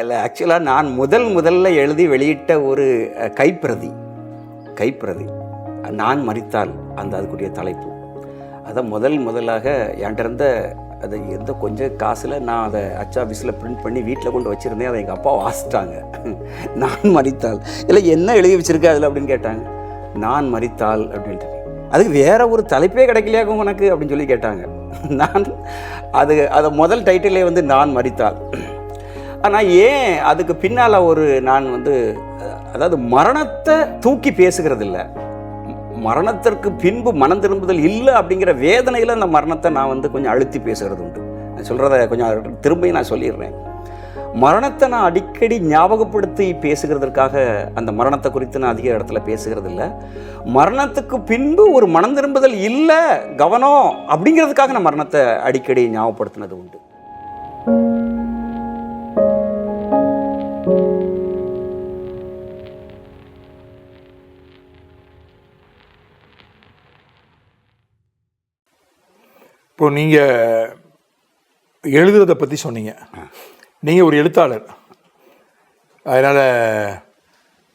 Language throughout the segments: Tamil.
இல்லை ஆக்சுவலாக நான் முதல் முதல்ல எழுதி வெளியிட்ட ஒரு கைப்பிரதி. கைப்பிரதி. நான் மறித்தால் அந்த அதுக்குரிய தலைப்பு. அதை முதல் முதலாக என்கிட்ட அது எந்த கொஞ்சம் காசில் நான் அதை அச்சாபீஸில் பிரிண்ட் பண்ணி வீட்டில் கொண்டு வச்சுருந்தேன். அதை எங்கள் அப்பா வாசிட்டாங்க நான் மறித்தால். இல்லை என்ன எழுதி வச்சுருக்க அதில் அப்படின்னு கேட்டாங்க. நான் மறித்தால் அப்படின்ட்டு. அதுக்கு வேறு ஒரு தலைப்பே கிடைக்கலையாகும் உனக்கு? அப்படின்னு சொல்லி கேட்டாங்க. நான் அது அதை முதல் டைட்டிலே வந்து நான் மறித்தால். ஆனால் ஏன் அதுக்கு பின்னால் ஒரு நான் வந்து அதாவது மரணத்தை தூக்கி பேசுகிறது இல்லை மரணத்திற்கு பின்பு மனம் திரும்புதல் இல்லை அப்படிங்கிற வேதனையில் அந்த மரணத்தை நான் வந்து கொஞ்சம் அழுத்தி பேசுகிறது உண்டு. நான் சொல்கிறத கொஞ்சம் திரும்பி நான் சொல்லிடுறேன். மரணத்தை நான் அடிக்கடி ஞாபகப்படுத்தி பேசுகிறதற்காக அந்த மரணத்தை குறித்து நான் அதிக இடத்துல பேசுகிறது இல்லை மரணத்துக்கு பின்பு ஒரு மனம் திரும்புதல் இல்லை கவனம் அப்படிங்கிறதுக்காக நான் மரணத்தை அடிக்கடி ஞாபகப்படுத்தினது உண்டு. இப்போ நீங்கள் எழுதுறதை பற்றி சொன்னீங்க. நீங்கள் ஒரு எழுத்தாளர். அதனால்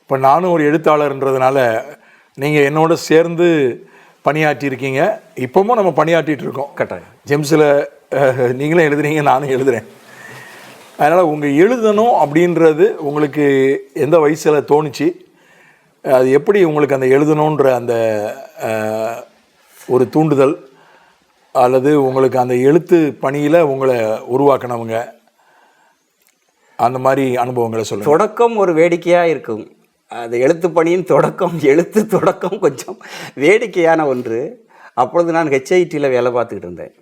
இப்போ நானும் ஒரு எழுத்தாளர்ன்றதுனால நீங்கள் என்னோட சேர்ந்து பணியாற்றியிருக்கீங்க. இப்போவும் நம்ம பணியாற்றிட்டு இருக்கோம். கட்டாயம். ஜெம்ஸில் நீங்களும் எழுதுறீங்க நானும் எழுதுகிறேன் அதனால் உங்கள் எழுதணும் அப்படின்றது உங்களுக்கு எந்த வயசில் தோணுச்சு? அது எப்படி உங்களுக்கு அந்த எழுதணுன்ற அந்த ஒரு தூண்டுதல் அல்லது உங்களுக்கு அந்த எழுத்து பணியில் உங்களை உருவாக்கினவங்க அந்த மாதிரி அனுபவங்களை சொல்லுங்கள் தொடக்கம் ஒரு வேடிக்கையாக இருக்கும். அது எழுத்து பணியின் தொடக்கம் எழுத்து தொடக்கம் கொஞ்சம் வேடிக்கையான ஒன்று. அப்பொழுது நான் ஹெச்ஐடியில் வேலை பார்த்துக்கிட்டு இருந்தேன்.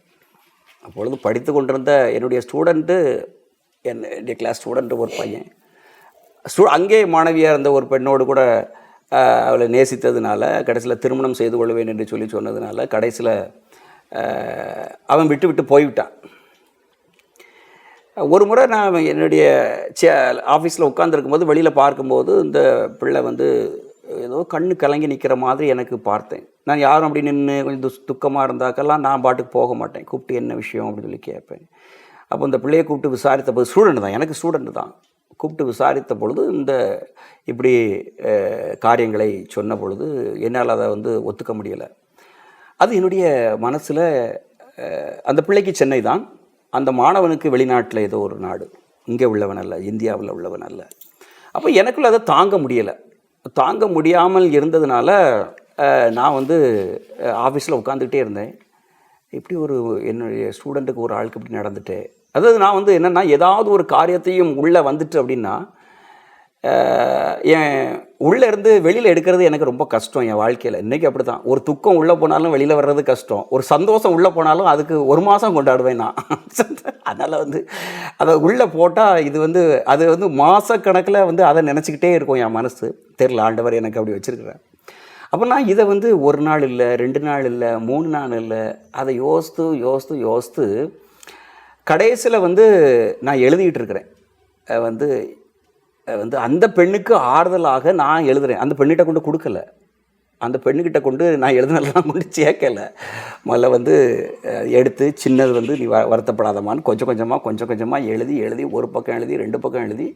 அப்பொழுது படித்து கொண்டிருந்த என்னுடைய ஸ்டூடெண்ட்டு என்னுடைய கிளாஸ் ஸ்டூடெண்ட்டு ஒரு பையன். ஸ்டூ அங்கே மாணவியாக இருந்த ஒரு பெண்ணோடு கூட அவளை நேசித்ததுனால கடைசியில் திருமணம் செய்து கொள்வேன் என்று சொல்லி சொன்னதுனால கடைசியில் அவன் விட்டு விட்டு போய்விட்டான். ஒரு முறை நான் என்னுடைய சே ஆஃபீஸில் உட்காந்துருக்கும் போது வெளியில் பார்க்கும்போது இந்த பிள்ளை வந்து ஏதோ கண்ணு கலங்கி நிற்கிற மாதிரி எனக்கு பார்த்தேன். நான் யாரும் அப்படி நின்று கொஞ்சம் துஸ் துக்கமாக இருந்தாக்கெல்லாம் நான் பாட்டுக்கு போக மாட்டேன். கூப்பிட்டு என்ன விஷயம் அப்படின்னு சொல்லி கேட்பேன். அப்போ இந்த பிள்ளையை கூப்பிட்டு விசாரித்த போது ஸ்டூடெண்ட் தான். எனக்கு ஸ்டூடெண்ட் தான். கூப்பிட்டு விசாரித்த பொழுது இந்த இப்படி காரியங்களை சொன்ன பொழுது என்னால் அதை வந்து ஒத்துக்க முடியலை. அது என்னுடைய மனசில் அந்த பிள்ளைக்கு சென்னை தான். அந்த மாணவனுக்கு வெளிநாட்டில் ஏதோ ஒரு நாடு. இங்கே உள்ளவன் அல்ல இந்தியாவில் உள்ளவன் அல்ல. அப்போ எனக்குள்ள அதை தாங்க முடியலை. தாங்க முடியாமல் இருந்ததுனால நான் வந்து ஆஃபீஸில் உட்காந்துக்கிட்டே இருந்தேன். இப்படி ஒரு என்னுடைய ஸ்டூடெண்ட்டுக்கு ஒரு ஆளுக்கு இப்படி நடந்துட்டு அதாவது நான் வந்து என்னென்னா ஏதாவது ஒரு காரியத்தையும் உள்ளே வந்துட்டு அப்படின்னா என் உள்ளே இருந்து வெளியில் எடுக்கிறது எனக்கு ரொம்ப கஷ்டம் என் வாழ்க்கையில். இன்றைக்கி அப்படி தான் ஒரு துக்கம் உள்ளே போனாலும் வெளியில் வர்றது கஷ்டம். ஒரு சந்தோஷம் உள்ளே போனாலும் அதுக்கு ஒரு மாதம் கொண்டாடுவேன் நான். அதனால் வந்து அதை உள்ளே போட்டால் இது வந்து அது வந்து மாதக்கணக்கில் வந்து அதை நினச்சிக்கிட்டே இருக்கும் என் மனசு. தெரில ஆண்டவர் எனக்கு அப்படி வச்சுருக்கிறேன் அப்போ நான் இதை வந்து ஒரு நாள் இல்லை ரெண்டு நாள் இல்லை மூணு நாள் இல்லை அதை யோசித்து யோசித்து யோசித்து கடைசியில் வந்து நான் எழுதிக்கிட்டு இருக்கிறேன். வந்து வந்து அந்த பெண்ணுக்கு ஆறுதலாக நான் எழுதுறேன். அந்த பெண்ணிட்ட கொண்டு கொடுக்கல. அந்த பெண்ணுக்கிட்ட கொண்டு நான் எழுதுனதெல்லாம் கொண்டு சேர்க்கல முதல்ல வந்து எடுத்து சின்னது வந்து நீ வ வருத்தப்படாதமான்னு கொஞ்சம் கொஞ்சமாக கொஞ்சம் கொஞ்சமாக எழுதி எழுதி ஒரு பக்கம் எழுதி ரெண்டு பக்கம் எழுதி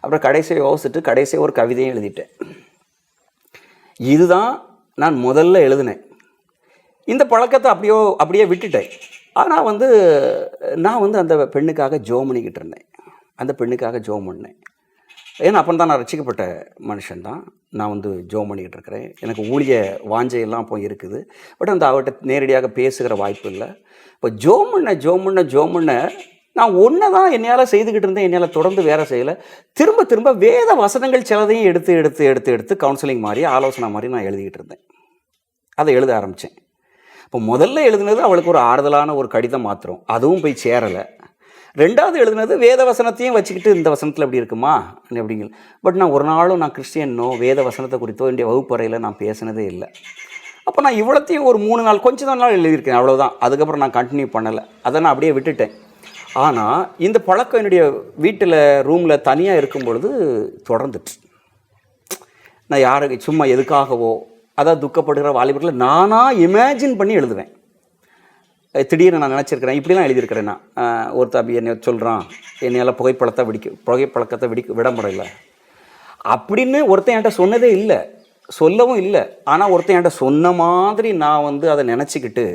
அப்புறம் கடைசியை யோசிச்சுட்டு கடைசியாக ஒரு கவிதையும் எழுதிட்டேன். இதுதான் நான் முதல்ல எழுதினேன். இந்த பழக்கத்தை அப்படியோ அப்படியே விட்டுட்டேன். ஆனால் வந்து நான் வந்து அந்த பெண்ணுக்காக ஜோம் பண்ணிக்கிட்டு இருந்தேன். அந்த பெண்ணுக்காக ஜோம் பண்ணேன் ஏன்னா அப்போ தான் நான் ரசிக்கப்பட்ட மனுஷன் தான். நான் வந்து ஜோம் பண்ணிக்கிட்டு இருக்கிறேன். எனக்கு ஊழிய வாஞ்சையெல்லாம் அப்போ இருக்குது. பட் அந்த அவர்கிட்ட நேரடியாக பேசுகிற வாய்ப்பு இல்லை. இப்போ ஜோம் பண்ண ஜோம் பண்ண ஜோம் பண்ண நான் ஒன்றை தான் என்னையால் செய்துக்கிட்டு இருந்தேன். என்னால் தொடர்ந்து வேலை செய்யலை. திரும்ப திரும்ப வேத வசனங்கள் சிலதையும் எடுத்து எடுத்து எடுத்து எடுத்து கவுன்சிலிங் மாதிரி ஆலோசனை மாதிரி நான் எழுதிக்கிட்டு இருந்தேன். அதை எழுத ஆரம்பித்தேன் இப்போ முதல்ல எழுதுனது அவளுக்கு ஒரு ஆறுதலான ஒரு கடிதம் மாத்திரம். அதுவும் போய் சேரலை. ரெண்டாவது எழுதுனது வேத வசனத்தையும் வச்சுக்கிட்டு இந்த வசனத்தில் அப்படி இருக்குமா? அப்படிங்கிற பட் நான் ஒரு நாளும் நான் கிறிஸ்டியனோ வேத வசனத்தை குறித்தோ என்னுடைய வகுப்பறையில் நான் பேசினதே இல்லை. அப்போ நான் இவ்வளோத்தையும் ஒரு மூணு நாள் கொஞ்சம் நாள் எழுதியிருக்கேன் அவ்வளோதான் அதுக்கப்புறம் நான் கண்டினியூ பண்ணலை. அதை நான் அப்படியே விட்டுட்டேன். ஆனால் இந்த பழக்கம் என்னுடைய வீட்டில் ரூமில் தனியாக இருக்கும் பொழுது தொடர்ந்துட்டு. நான் யாருக்கு சும்மா எதுக்காகவோ அதாவது துக்கப்படுகிற வாலிபர்களை நானாக இமேஜின் பண்ணி எழுதுவேன். திடீர்னு நான் நினச்சிருக்கிறேன் இப்படிலாம் எழுதியிருக்கிறேன் நான் அஹ் ஒரு தம்பி என்னை சொல்கிறான் என்னையால் புகைப்பழத்தை வெடிக்க புகைப்பழக்கத்தை விடிக்க விட முடியல. அப்படின்னு ஒருத்தன் என்கிட்ட சொன்னதே இல்லை சொல்லவும் இல்லை. ஆனால் ஒருத்தன் என்கிட்ட சொன்ன மாதிரி நான் வந்து அதை நினச்சிக்கிட்டு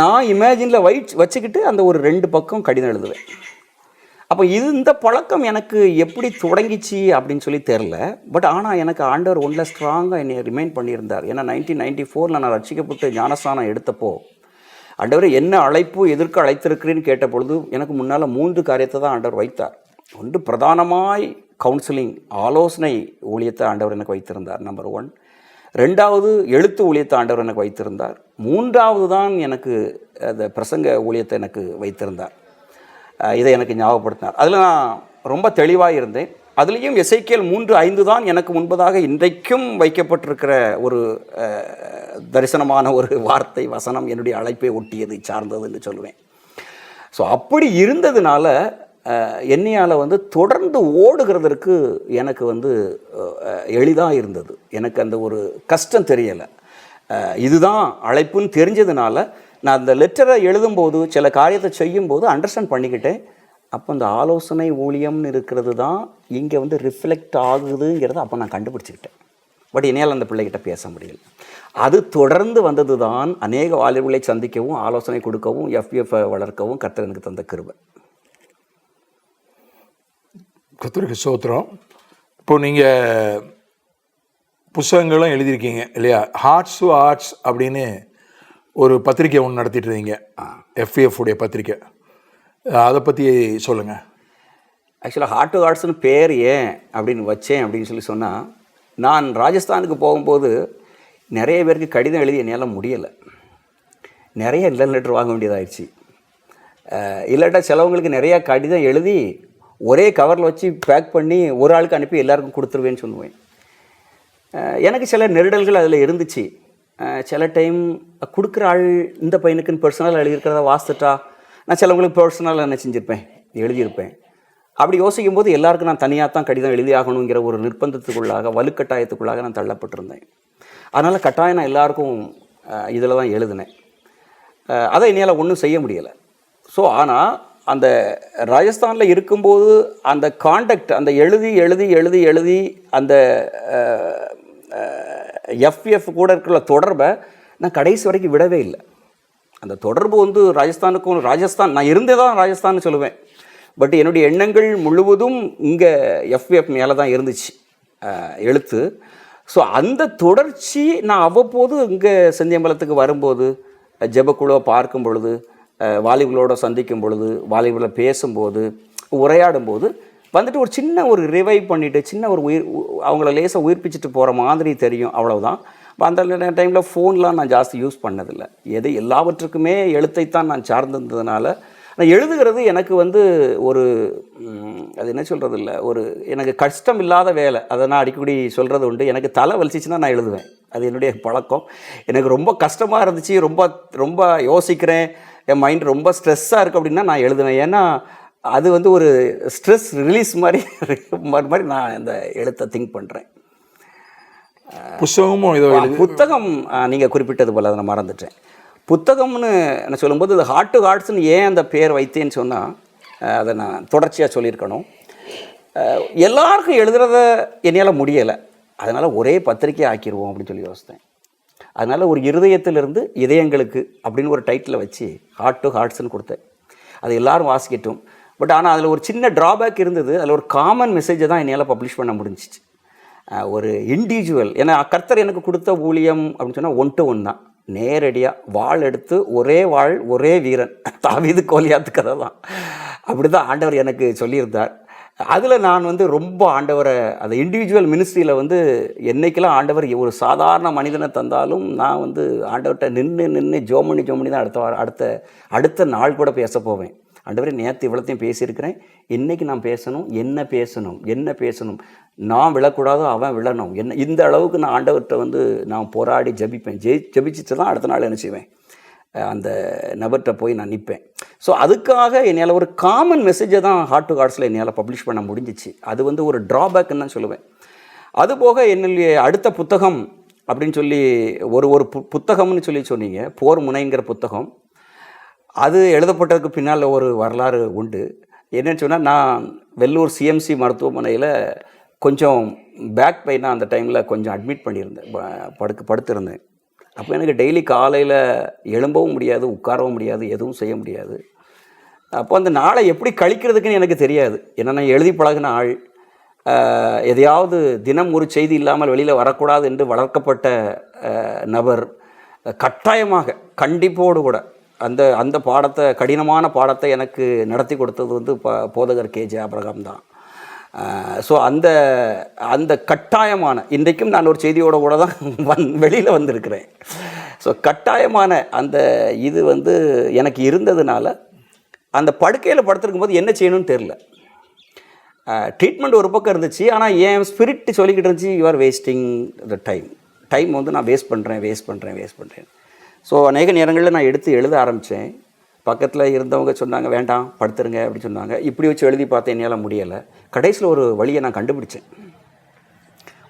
நான் இமேஜினில் வை வச்சுக்கிட்டு அந்த ஒரு ரெண்டு பக்கம் கடிதம் எழுதுவேன். அப்போ இது இந்த பழக்கம் எனக்கு எப்படி தொடங்கிச்சு அப்படின்னு சொல்லி தெரில பட் ஆனால் எனக்கு ஆண்டவர் ஒன்றில் ஸ்ட்ராங்காக என்னை ரிமைண்ட் பண்ணியிருந்தார். ஏன்னா நைன்டீன் நைன்டி ஃபோரில் நான் ரட்சிக்கப்பட்டு ஞானஸ்தானம் எடுத்தப்போ ஆண்டவர் என்ன அழைப்பு எதற்கு அழைத்திருக்கிறேன்னு கேட்ட பொழுது எனக்கு முன்னால் மூன்று காரியத்தை தான் ஆண்டவர் வைத்தார். ஒன்று பிரதானமாய் கவுன்சிலிங் ஆலோசனை ஊழியத்தை ஆண்டவர் எனக்கு வைத்திருந்தார் நம்பர் ஒன் ரெண்டாவது எழுத்து ஊழியத்தை ஆண்டவர் எனக்கு வைத்திருந்தார். மூன்றாவது தான் எனக்கு அந்த பிரசங்க ஊழியத்தை எனக்கு வைத்திருந்தார். இதை எனக்கு ஞாபகப்படுத்தினார். அதில் நான் ரொம்ப தெளிவாக இருந்தேன். அதுலேயும் எசைக்கியல் மூன்று ஐந்து தான் எனக்கு முன்பதாக இன்றைக்கும் வைக்கப்பட்டிருக்கிற ஒரு தரிசனமான ஒரு வார்த்தை வசனம் என்னுடைய அழைப்பை ஒட்டியது சார்ந்ததுன்னு சொல்லுவேன். ஸோ அப்படி இருந்ததுனால என்னையால் வந்து தொடர்ந்து ஓடுகிறதற்கு எனக்கு வந்து எளிதாக இருந்தது. எனக்கு அந்த ஒரு கஷ்டம் தெரியலை. இதுதான் அழைப்புன்னு தெரிஞ்சதுனால நான் அந்த லெட்டரை எழுதும்போது சில காரியத்தை செய்யும்போது அண்டர்ஸ்டாண்ட் பண்ணிக்கிட்டேன். அப்போ அந்த ஆலோசனை ஊழியம்னு இருக்கிறது தான் இங்கே வந்து ரிஃப்ளெக்ட் ஆகுதுங்கிறத அப்போ நான் கண்டுபிடிச்சிக்கிட்டேன். பட் என்னால் அந்த பிள்ளைகிட்ட பேச முடியல. அது தொடர்ந்து வந்தது தான் அநேக வாலிபர்களை சந்திக்கவும் ஆலோசனை கொடுக்கவும் எஃப்எஃப் வளர்க்கவும் கர்த்தர் எனக்கு தந்த கிருபை. கத்திரிக்கு சோத்திரம். இப்போ நீங்கள் புஸ்தகங்களும் எழுதியிருக்கீங்க இல்லையா? ஹார்ட்ஸ் டு ஆர்ட்ஸ் அப்படின்னு ஒரு பத்திரிக்கை ஒன்று நடத்திட்டு இருந்தீங்க எஃப்ஏஎஃப் உடைய பத்திரிக்கை. அதை பற்றி சொல்லுங்கள் ஆக்சுவலாக ஹார்ட் டு ஹார்ட்ஸ்னு பேர் ஏன் அப்படின்னு வச்சேன் அப்படின்னு சொல்லி சொன்னால் நான் ராஜஸ்தானுக்கு போகும்போது நிறைய பேருக்கு கடிதம் எழுதி என்னால் முடியலை. நிறைய இல்லை லெட்டர் வாங்க வேண்டியதாகிடுச்சு இல்லாட்டா சிலவங்களுக்கு நிறையா கடிதம் எழுதி ஒரே கவரில் வச்சு பேக் பண்ணி ஒரு ஆளுக்கு அனுப்பி எல்லாருக்கும் கொடுத்துருவேன்னு சொல்லுவேன். எனக்கு சில நெருடல்கள் அதில் இருந்துச்சு. சில டைம் கொடுக்குற ஆள் இந்த பையனுக்குன்னு பர்சனல் எழுதியிருக்கிறத வாசிட்டா நான் சிலவங்களுக்கு பர்சனலாக என்ன செஞ்சுருப்பேன்? எழுதியிருப்பேன். அப்படி யோசிக்கும் போது எல்லாருக்கும் நான் தனியாக தான் கடிதம் எழுதி ஆகணுங்கிற ஒரு நிர்பந்தத்துக்குள்ளாக வலுக்கட்டாயத்துக்குள்ளாக நான் தள்ளப்பட்டிருந்தேன். அதனால் கட்டாயம் நான் எல்லாருக்கும் இதில் தான் எழுதினேன். அதை என்னால் ஒன்றும் செய்ய முடியலை. ஸோ ஆனால் அந்த ராஜஸ்தானில் இருக்கும்போது அந்த காண்டக்ட் அந்த எழுதி எழுதி எழுதி எழுதி அந்த எஃப்எஃப் கூட இருக்கிற தொடர்பை நான் கடைசி வரைக்கும் விடவே இல்லை. அந்த தொடர்பு வந்து ராஜஸ்தானுக்கும் ராஜஸ்தான் நான் இருந்தே தான் ராஜஸ்தான் சொல்லுவேன். பட் என்னுடைய எண்ணங்கள் முழுவதும் இங்கே எஃப்எஃப் மேலே தான் இருந்துச்சு எழுத்து. ஸோ அந்த தொடர்ச்சி நான் அவ்வப்போது இங்கே செந்தியம்பலத்துக்கு வரும்போது ஜெபக்குழுவை பார்க்கும் பொழுது வாலிபர்களோடு சந்திக்கும் பொழுது வாலிபர்களை பேசும்போது உரையாடும்போது வந்துட்டு ஒரு சின்ன ஒரு ரிவைவ் பண்ணிவிட்டு சின்ன ஒரு உயிர் உ- அவங்கள லேசாக உயிர்ப்பிச்சுட்டு போகிற மாதிரி தெரியும் அவ்வளோதான் அந்த டைமில் ஃபோன்லாம் நான் ஜாஸ்தி யூஸ் பண்ணதில்லை. எது எல்லாவற்றுக்குமே எழுத்தைத்தான் நான் சார்ந்திருந்ததுனால நான் எழுதுகிறது எனக்கு வந்து ஒரு அது என்ன சொல்கிறது இல்லை ஒரு எனக்கு கஷ்டம் இல்லாத வேலை. அதை நான் அடிக்கடி சொல்கிறது உண்டு. எனக்கு தலை வலிச்சிச்சுன்னா நான் எழுதுவேன். அது என்னுடைய பழக்கம். எனக்கு ரொம்ப கஷ்டமாக இருந்துச்சு. ரொம்ப ரொம்ப யோசிக்கிறேன். என் மைண்ட் ரொம்ப ஸ்ட்ரெஸ்ஸாக இருக்குது அப்படின்னா நான் எழுதுவேன். ஏன்னா அது வந்து ஒரு ஸ்ட்ரெஸ் ரிலீஸ் மாதிரி மாதிரி நான் இந்த எழுத்தை திங்க் பண்ணுறேன் புஸ்தகமும் புத்தகம் நீங்கள் குறிப்பிட்டது போல் அதை நான் மறந்துட்டேன். புத்தகம்னு நான் சொல்லும்போது இது ஹார்ட் டு ஹார்ட்ஸ்னு ஏன் அந்த பேர் வைத்தேன்னு சொன்னால் அதை நான் தொடர்ச்சியாக சொல்லியிருக்கணும். எல்லாருக்கும் எழுதுறத என்னால் முடியலை. அதனால் ஒரே பத்திரிக்கை ஆக்கிடுவோம் அப்படின்னு சொல்லி யோசித்தேன். அதனால் ஒரு இருதயத்திலிருந்து இதயங்களுக்கு அப்படின்னு ஒரு டைட்டில் வச்சு ஹார்ட் டு ஹார்ட்ஸ்னு கொடுத்தேன். அது எல்லாரும் வாசிக்கட்டும். பட் ஆனால் அதில் ஒரு சின்ன ட்ராபேக் இருந்தது. அதில் ஒரு காமன் மெசேஜை தான் என்னால் பப்ளிஷ் பண்ண முடிஞ்சிச்சு. ஒரு இண்டிவிஜுவல் ஏன்னா கர்த்தர் எனக்கு கொடுத்த ஊழியம் அப்படின்னு சொன்னால் ஒன் டு ஒன் தான். நேரடியாக வாள் எடுத்து ஒரே வாள் ஒரே வீரன். தாவிது கோலியாத்து கதை தான். அப்படி தான் ஆண்டவர் எனக்கு சொல்லியிருந்தார். அதில் நான் வந்து ரொம்ப ஆண்டவரை அந்த இண்டிவிஜுவல் மினிஸ்ட்ரியில் வந்து என்னைக்கெல்லாம் ஆண்டவர் ஒரு சாதாரண மனிதனை தந்தாலும் நான் வந்து ஆண்டவர்கிட்ட நின்று நின்று ஜோமணி ஜோமணி தான் அடுத்த அடுத்த அடுத்த நாள் கூட பேச போவேன். ஆண்டவரே நேற்று இவ்வளோத்தையும் பேசியிருக்கிறேன். இன்றைக்கி நான் பேசணும் என்ன பேசணும் என்ன பேசணும்? நான் விழக்கூடாதோ அவன் விழணும். என்ன இந்த அளவுக்கு நான் ஆண்டவர்கிட்ட வந்து நான் போராடி ஜபிப்பேன். ஜெய் ஜபிச்சுட்டு தான் அடுத்த நாள் என்ன செய்வேன்? அந்த நபர்கிட்ட போய் நான் நிற்பேன். ஸோ அதுக்காக என்னால் ஒரு காமன் மெசேஜை தான் ஹார்ட் டு ஹார்ட்ஸில் என்னால் பப்ளிஷ் பண்ண முடிஞ்சிச்சு. அது வந்து ஒரு ட்ராபேக்குன்னு தான் சொல்லுவேன். அதுபோக என்னுடைய அடுத்த புத்தகம் அப்படின்னு சொல்லி ஒரு ஒரு பு புத்தகம்னு சொல்லி சொன்னீங்க. போர் முனைங்கிற புத்தகம். அது எழுதப்பட்டதுக்கு பின்னால் ஒரு வரலாறு உண்டு. என்னன்னு சொன்னால் நான் வெள்ளூர் சிஎம்சி மருத்துவமனையில் கொஞ்சம் பேக் பெயினாக அந்த டைமில் கொஞ்சம் அட்மிட் பண்ணியிருந்தேன். ப- படுக்க படுத்திருந்தேன். அப்போ எனக்கு டெய்லி காலையில் எழும்பவும் முடியாது உட்காரவும் முடியாது எதுவும் செய்ய முடியாது. அப்போ அந்த நாளை எப்படி கழிக்கிறதுக்குன்னு எனக்கு தெரியாது. ஏன்னா நான் எழுதி பழகின ஆள். எதையாவது தினம் ஒரு செய்தி இல்லாமல் வெளியில் வரக்கூடாது என்று வளர்க்கப்பட்ட நபர். கட்டாயமாக கண்டிப்போடு கூட அந்த அந்த பாடத்தை கடினமான பாடத்தை எனக்கு நடத்தி கொடுத்தது வந்து ப போதகர் கேஜே அப்ரகாம் தான். ஸோ அந்த அந்த கட்டாயமான இன்றைக்கும் நான் ஒரு செய்தியோட கூட தான் வந் வெளியில் வந்திருக்கிறேன். ஸோ கட்டாயமான அந்த இது வந்து எனக்கு இருந்ததுனால அந்த படுக்கையில் படுத்திருக்கும் போது என்ன செய்யணும்னு தெரில ட்ரீட்மெண்ட் ஒரு பக்கம் இருந்துச்சு. ஆனால் என் ஸ்பிரிட் சொல்லிக்கிட்டு இருந்துச்சு you're wasting the time time வந்து நான் வேஸ்ட் பண்ணுறேன் வேஸ்ட் பண்ணுறேன் வேஸ்ட் பண்ணுறேன் ஸோ அநேக நேரங்களில் நான் எடுத்து எழுத ஆரம்பித்தேன் பக்கத்தில் இருந்தவங்க சொன்னாங்க வேண்டாம் படுத்துருங்க அப்படின்னு சொன்னாங்க. இப்படி வச்சு எழுதி பார்த்தேன் என்னால் முடியலை. கடைசியில் ஒரு வழியை நான் கண்டுபிடிச்சேன்.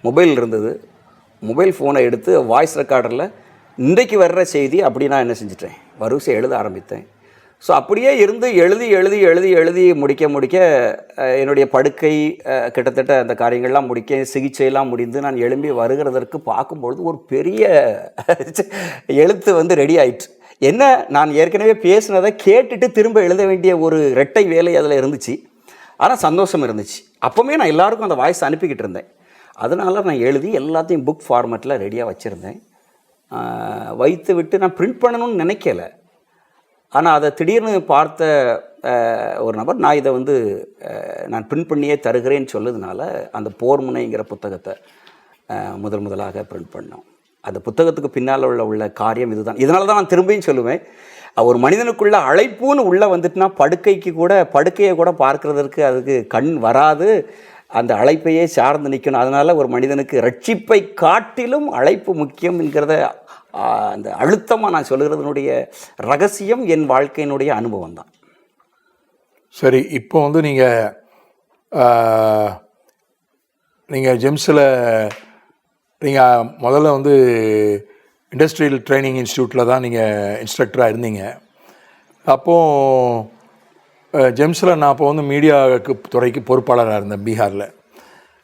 மொபைல் இருந்தது. மொபைல் ஃபோனை எடுத்து வாய்ஸ் ரெக்கார்டரில் இன்றைக்கு வர்ற செய்தி அப்படி நான் என்ன செஞ்சிட்டேன். வரிசை எழுத ஆரம்பித்தேன். ஸோ அப்படியே இருந்து எழுதி எழுதி எழுதி எழுதி முடிக்க முடிக்க என்னுடைய படுக்கை கிட்டத்தட்ட அந்த காரியங்கள்லாம் முடிக்க சிகிச்சையெல்லாம் முடிந்து நான் எழும்பி வருகிறதற்கு பார்க்கும்பொழுது ஒரு பெரிய எழுத்து வந்து ரெடி ஆயிற்று. என்ன? நான் ஏற்கனவே பேசினதை கேட்டுட்டு திரும்ப எழுத வேண்டிய ஒரு ரெட்டை வேலை அதில் இருந்துச்சு. ஆனால் சந்தோஷம் இருந்துச்சு. அப்போவுமே நான் எல்லாருக்கும் அந்த வாய்ஸ் அனுப்பிக்கிட்டு இருந்தேன். அதனால் நான் எழுதி எல்லாத்தையும் புக் ஃபார்மேட்டில் ரெடியாக வச்சுருந்தேன். வைத்து விட்டு நான் பிரிண்ட் பண்ணணும்னு நினைக்கல. ஆனால் அதை திடீர்னு பார்த்த ஒரு நபர் நான் இதை வந்து நான் பிரிண்ட் பண்ணியே தருகிறேன்னு சொல்லதுனால அந்த போர் முனைங்கிற புத்தகத்தை முதல் முதலாக பிரிண்ட் பண்ணோம். அந்த புத்தகத்துக்கு பின்னால் உள்ள உள்ள காரியம் இதுதான். இதனால தான் நான் திரும்பியும் சொல்லுவேன் ஒரு மனிதனுக்குள்ள அழைப்புன்னு உள்ளே வந்துட்டுனா படுக்கைக்கு கூட படுக்கையை கூட பார்க்கறதற்கு அதுக்கு கண் வராது. அந்த அழைப்பையே சார்ந்து நிற்கணும் அதனால் ஒரு மனிதனுக்கு ரட்சிப்பை காட்டிலும் அழைப்பு முக்கியம் என்கிறத அந்த அழுத்தமாக நான் சொல்கிறதுனுடைய ரகசியம் என் வாழ்க்கையினுடைய அனுபவம் தான். சரி இப்போ வந்து நீங்கள் நீங்கள் ஜெம்ஸில் நீங்கள் முதல்ல வந்து இண்டஸ்ட்ரியல் ட்ரைனிங் இன்ஸ்டியூட்டில் தான் நீங்கள் இன்ஸ்ட்ரக்டராக இருந்தீங்க. அப்போது ஜெம்ஸில் நான் அப்போ வந்து மீடியாவுக்கு துறைக்கு பொறுப்பாளராக இருந்தேன் பீகாரில்.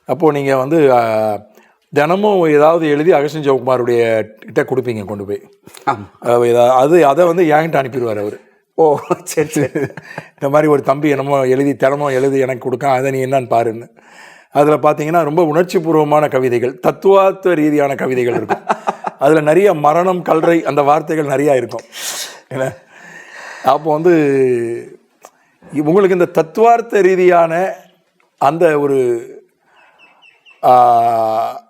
அப்போது நீங்கள் வந்து தினமும் ஏதாவது எழுதி அகஸ்டின் ஜெயக்குமாருடைய கிட்ட கொடுப்பீங்க கொண்டு போய். அது அதை வந்து என்கிட்ட அனுப்பிடுவார் அவர். ஓ சரி சரி. இந்த மாதிரி ஒரு தம்பி என்னமோ எழுதி தினமும் எழுதி எனக்கு கொடுக்கான் அதை நீ என்னன்னு பாருன்னு. அதில் பார்த்தீங்கன்னா ரொம்ப உணர்ச்சி பூர்வமான கவிதைகள் தத்துவார்த்த ரீதியான கவிதைகள் இருக்கும். அதில் நிறைய மரணம் கல்றை அந்த வார்த்தைகள் நிறையா இருக்கும். என்ன? அப்போ வந்து உங்களுக்கு இந்த தத்துவார்த்த ரீதியான அந்த ஒரு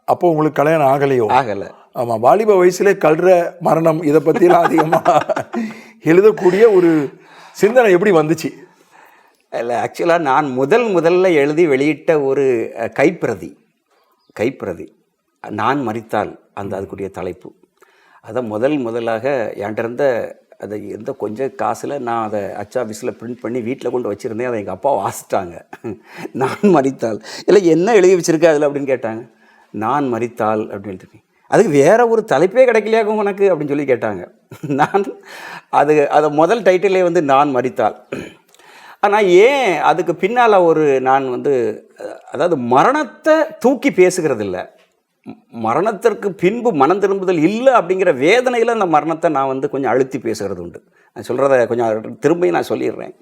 அப்போ உங்களுக்கு கல்யாணம் ஆகலையோ? ஆகலை. ஆமாம் வாலிப வயசுலே கல்ற மரணம் இதை பற்றிலாம் அதிகமாக எழுதக்கூடிய ஒரு சிந்தனை எப்படி வந்துச்சு? இல்லை ஆக்சுவலாக நான் முதல் முதல்ல எழுதி வெளியிட்ட ஒரு கைப்பிரதி. கைப்பிரதி. நான் மறித்தால் அந்த அதுக்குரிய தலைப்பு. அதை முதல் முதலாக என்கிட்ட அதை இருந்த கொஞ்சம் காசில் நான் அதை அச்சா ஆஃபீஸில் பிரிண்ட் பண்ணி வீட்டில் கொண்டு வச்சுருந்தேன். அதை எங்கள் அப்பா வாசிட்டாங்க நான் மறித்தால் இல்லை என்ன எழுதி வச்சிருக்க அதில் அப்படின்னு கேட்டாங்க. நான் மறித்தால் அப்படின்னு எழுதிருக்கேன் அதுக்கு வேறு ஒரு தலைப்பே கிடைக்கலையாக்கும் உனக்கு? அப்படின்னு சொல்லி கேட்டாங்க. நான் அது அதை முதல் டைட்டிலே வந்து நான் மறித்தால் ஆனால் ஏன் அதுக்கு பின்னால் ஒரு நான் வந்து அதாவது மரணத்தை தூக்கி பேசுகிறதில்ல. மரணத்திற்கு பின்பு மனம் திரும்புதல் இல்லை அப்படிங்கிற வேதனையில் அந்த மரணத்தை நான் வந்து கொஞ்சம் அழுத்தி பேசுகிறது உண்டு. நான் சொல்கிறத கொஞ்சம் திரும்பி நான் சொல்லிடுறேன்.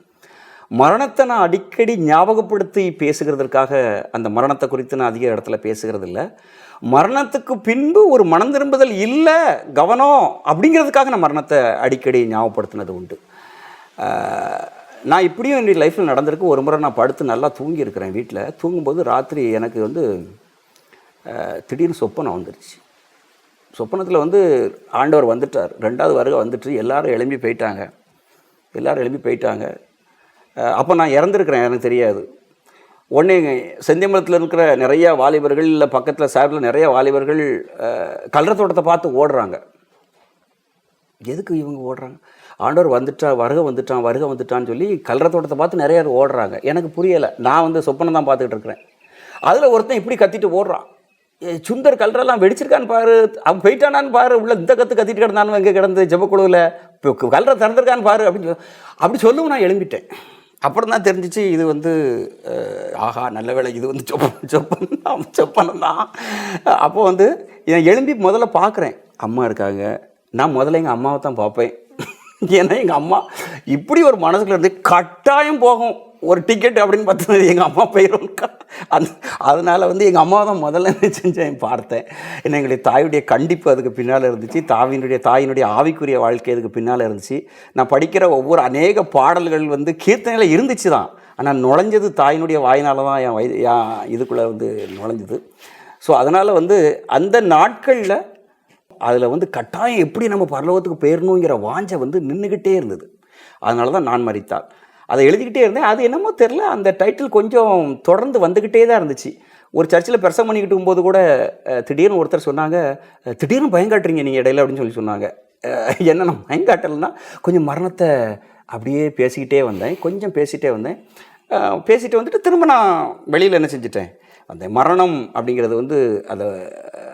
மரணத்தை நான் அடிக்கடி ஞாபகப்படுத்தி பேசுகிறதற்காக அந்த மரணத்தை குறித்து நான் அதிக இடத்துல பேசுகிறது இல்லை. மரணத்துக்கு பின்பு ஒரு மனம் திரும்புதல் இல்லை கவனம் அப்படிங்கிறதுக்காக நான் மரணத்தை அடிக்கடி ஞாபகப்படுத்தினது உண்டு. நான் இப்படியும் என்னுடைய லைஃப்பில் நடந்திருக்கு. ஒரு முறை நான் படுத்து நல்லா தூங்கியிருக்கிறேன் வீட்டில். தூங்கும்போது ராத்திரி எனக்கு வந்து திடீர்னு சொப்பனம் வந்துருச்சு. சொப்பனத்தில் வந்து ஆண்டவர் வந்துட்டார். ரெண்டாவது வருகை வந்துட்டு எல்லாரும் எழும்பி போயிட்டாங்க. எல்லோரும் எழும்பி போயிட்டாங்க. அப்போ நான் இறந்துருக்கிறேன் எனக்கு தெரியாது. உடனே செந்திமலத்தில் இருக்கிற நிறையா வாலிபர்கள் இல்லை பக்கத்தில் சார்பில் நிறைய வாலிபர்கள் அஹ், தோட்டத்தை பார்த்து ஓடுறாங்க. எதுக்கு இவங்க ஓடுறாங்க? ஆண்டவர் வந்துட்டா வருக வந்துட்டான் வருக வந்துட்டான்னு சொல்லி கல்லறை தோட்டத்தை பார்த்து நிறையா பேர் ஓடுறாங்க. எனக்கு புரியலை. நான் வந்து சொப்பனம் தான் பார்த்துக்கிட்டு இருக்கிறேன். அதில் ஒருத்தன் இப்படி கத்திட்டு ஓடுறான். சுந்தர் கல்ரெல்லாம் வெடிச்சிருக்கான்னு பாரு. அவன் போயிட்டானான்னு பாரு. உள்ள இந்த கத்து கத்திட்டு கிடந்தானு எங்கே கிடந்து ஜெபக்குழுவில் இப்போ கல்ற திறந்திருக்கான்னு பாரு அப்படின்னு சொல்லி- அப்படி சொல்லவும் நான் எழும்பிட்டேன். அப்புறம் தான் தெரிஞ்சிச்சு இது வந்து ஆஹா நல்ல வேலை இது வந்து சொப்பன் சொப்பன் அவன் சொப்பனம் தான். அப்போ வந்து நான் எழும்பி முதல்ல பார்க்குறேன். அம்மா இருக்காங்க. நான் முதல்ல எங்கள் அம்மாவை தான் பார்ப்பேன். ஏன்னா எங்கள் அம்மா இப்படி ஒரு மனசுக்குள்ள இருந்து கட்டாயம் போகும். ஒரு டிக்கெட் அப்படின்னு பார்த்தது எங்கள் அம்மா போயிடும் அந்த அதனால் வந்து எங்கள் அம்மாவை தான் முதல்ல என்ன செஞ்சேன் பார்த்தேன். ஏன்னா எங்களுடைய தாயுடைய கண்டிப்பு அதுக்கு பின்னால் இருந்துச்சு. தாவினுடைய தாயினுடைய ஆவிக்குரிய வாழ்க்கை அதுக்கு பின்னால் இருந்துச்சு. நான் படிக்கிற ஒவ்வொரு அநேக பாடல்கள் வந்து கீர்த்தனையில் இருந்துச்சு தான். ஆனால் நுழைஞ்சது தாயினுடைய வாயினால் தான் என் வயது என் இதுக்குள்ளே வந்து நுழைஞ்சது. ஸோ அதனால் வந்து அந்த நாட்களில் அதில் வந்து கட்டாயம் எப்படி நம்ம பரலோகத்துக்கு போயிடணுங்கிற வாஞ்சை வந்து நின்றுக்கிட்டே இருந்தது. அதனால தான் நான் மறித்தாள் அதை எழுதிக்கிட்டே இருந்தேன். அது என்னமோ தெரில அந்த டைட்டில் கொஞ்சம் தொடர்ந்து வந்துக்கிட்டே தான் இருந்துச்சு. ஒரு சர்ச்சில் பிரசம் பண்ணிக்கிட்டு இருக்கும்போது கூட திடீர்னு ஒருத்தர் சொன்னாங்க திடீர்னு பயங்காட்டுறீங்க நீங்கள் இடையில அப்படின்னு சொல்லி சொன்னாங்க. அஹ், என்ன நான் பயங்காட்டலைன்னா கொஞ்சம் மரணத்தை அப்படியே பேசிக்கிட்டே வந்தேன். கொஞ்சம் பேசிகிட்டே வந்தேன். பேசிட்டு வந்துட்டு திரும்ப நான் வெளியில் என்ன செஞ்சிட்டேன்? அந்த மரணம் அப்படிங்கிறது வந்து அதை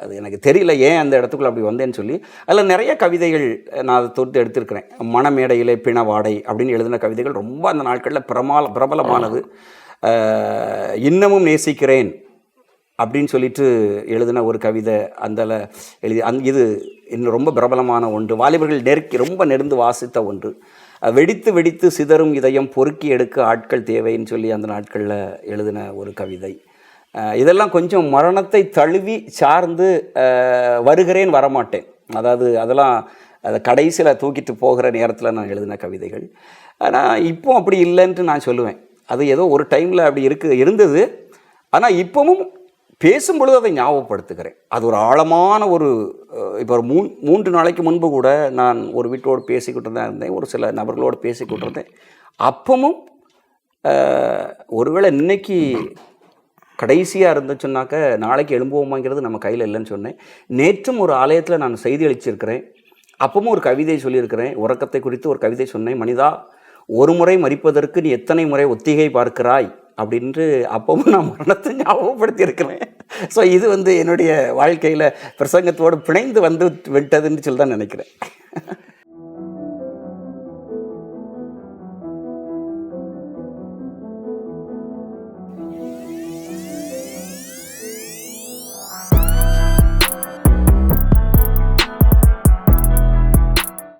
அது எனக்கு தெரியல ஏன் அந்த இடத்துக்குள்ள அப்படி வந்தேன்னு சொல்லி அதில் நிறைய கவிதைகள் நான் அதை தொட்டு எடுத்திருக்கிறேன். மணமேடையிலே பிணவாடை அப்படின்னு எழுதின கவிதைகள் ரொம்ப அந்த நாட்களில் பிரமால பிரபலமானது. இன்னமும் நேசிக்கிறேன் அப்படின்னு சொல்லிட்டு எழுதின ஒரு கவிதை அந்தல எழுதி அந் இது இன்னும் ரொம்ப பிரபலமான ஒன்று. வாலிபர்கள் நெருக்கி ரொம்ப நெருந்து வாசித்த ஒன்று. வெடித்து வெடித்து சிதறும் இதயம் பொறுக்கி எடுக்க ஆட்கள் தேவைன்னு சொல்லி அந்த நாட்களில் எழுதின ஒரு கவிதை. இதெல்லாம் கொஞ்சம் மரணத்தை தழுவி சார்ந்து வருகிறேன் வரமாட்டேன். அதாவது அதெல்லாம் அதை கடைசியில் தூக்கிட்டு போகிற நேரத்தில் நான் எழுதின கவிதைகள். ஆனால் இப்போ அப்படி இல்லைன்ட்டு நான் சொல்லுவேன். அது ஏதோ ஒரு டைமில் அப்படி இருக்கு இருந்தது. ஆனால் இப்போவும் பேசும் பொழுது அதை ஞாபகப்படுத்துகிறேன். அது ஒரு ஆழமான ஒரு இப்போ ஒரு மூன் மூன்று நாளைக்கு முன்பு கூட நான் ஒரு வீட்டோடு பேசிக்கிட்டு தான் இருந்தேன். ஒரு சில நபர்களோடு பேசிக்கிட்டு இருந்தேன். அப்பவும் ஒருவேளை இன்னைக்கு கடைசியாக இருந்துச்சுன்னாக்க நாளைக்கு எழும்புவோமாங்கிறது நம்ம கையில் இல்லைன்னு சொன்னேன். நேற்றும் ஒரு ஆலயத்தில் நான் செய்தி அளிச்சிருக்கிறேன். அப்பவும் ஒரு கவிதை சொல்லியிருக்கிறேன். உறக்கத்தை குறித்து ஒரு கவிதை சொன்னேன். மனிதா ஒரு முறை மறிப்பதற்கு நீ எத்தனை முறை ஒத்திகை பார்க்கிறாய்? அப்படின்ட்டு அப்பவும் நான் மரணத்தை ஞாபகப்படுத்தி இருக்கிறேன் ஸோ இது வந்து என்னுடைய வாழ்க்கையில் பிரசங்கத்தோடு பிணைந்து வந்து விட்டதுன்னு சொல்லி தான் நினைக்கிறேன்.